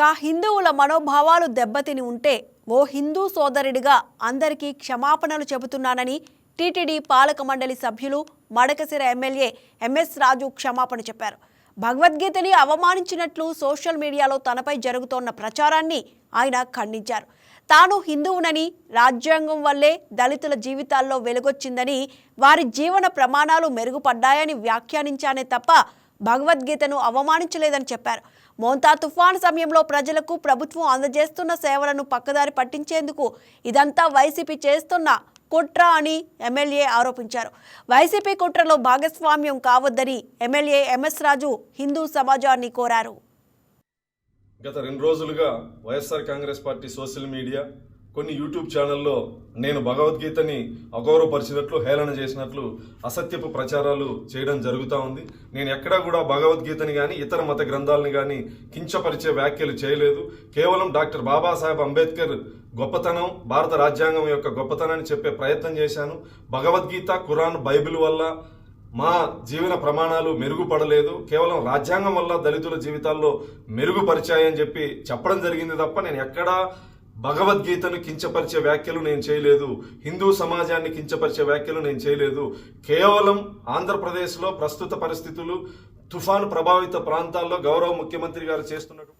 ఇక హిందువుల మనోభావాలు దెబ్బతిని ఉంటే ఓ హిందూ సోదరుడిగా అందరికీ క్షమాపణలు చెబుతున్నానని టీటీడీ పాలక మండలి సభ్యులు మడకసిర ఎమ్మెల్యే ఎంఎస్ రాజు క్షమాపణ చెప్పారు. భగవద్గీతని అవమానించినట్లు సోషల్ మీడియాలో తనపై జరుగుతోన్న ప్రచారాన్ని ఆయన ఖండించారు. తాను హిందువునని రాజ్యాంగం వల్లే దళితుల జీవితాల్లో వెలుగొచ్చిందని వారి జీవన ప్రమాణాలు మెరుగుపడ్డాయని వ్యాఖ్యానించానే తప్ప భగవద్గీతను అవమానించలేదని చెప్పారు. మోంతా తుఫాన్ సమయంలో ప్రజలకు ప్రభుత్వం అందజేస్తున్న సేవలను పక్కదారి పట్టించేందుకు ఇదంతా వైసీపీ చేస్తున్న కుట్ర అని ఎమ్మెల్యే ఆరోపించారు. వైసీపీ కుట్రలో భాగస్వామ్యం కావద్దని ఎమ్మెల్యే ఎంఎస్ రాజు హిందూ సమాజాన్ని కోరారు. గత రెండు రోజులుగా YSR Congress party social media కొన్ని యూట్యూబ్ ఛానల్లో నేను భగవద్గీతని అగౌరవపరిచినట్లు హేళన చేసినట్లు అసత్యపు ప్రచారాలు చేయడం జరుగుతూ ఉంది. నేను ఎక్కడా కూడా భగవద్గీతని కానీ ఇతర మత గ్రంథాలని కానీ కించపరిచే వ్యాఖ్యలు చేయలేదు. కేవలం డాక్టర్ బాబాసాహెబ్ అంబేద్కర్ గొప్పతనం భారత రాజ్యాంగం యొక్క గొప్పతనాన్ని చెప్పే ప్రయత్నం చేశాను. భగవద్గీత ఖురాన్ బైబిల్ వల్ల మా జీవన ప్రమాణాలు మెరుగుపడలేదు. కేవలం రాజ్యాంగం వల్ల దళితుల జీవితాల్లో మెరుగుపరిచాయని చెప్పి చెప్పడం జరిగింది తప్ప నేను ఎక్కడా భగవద్గీతను కించపరిచే వ్యాఖ్యలు నేను చేయలేదు. హిందూ సమాజాన్ని కించపరిచే వ్యాఖ్యలు నేను చేయలేదు. కేవలం ఆంధ్రప్రదేశ్లో ప్రస్తుత పరిస్థితులు తుఫాను ప్రభావిత ప్రాంతాల్లో గౌరవ ముఖ్యమంత్రి గారు చేస్తున్నట్టు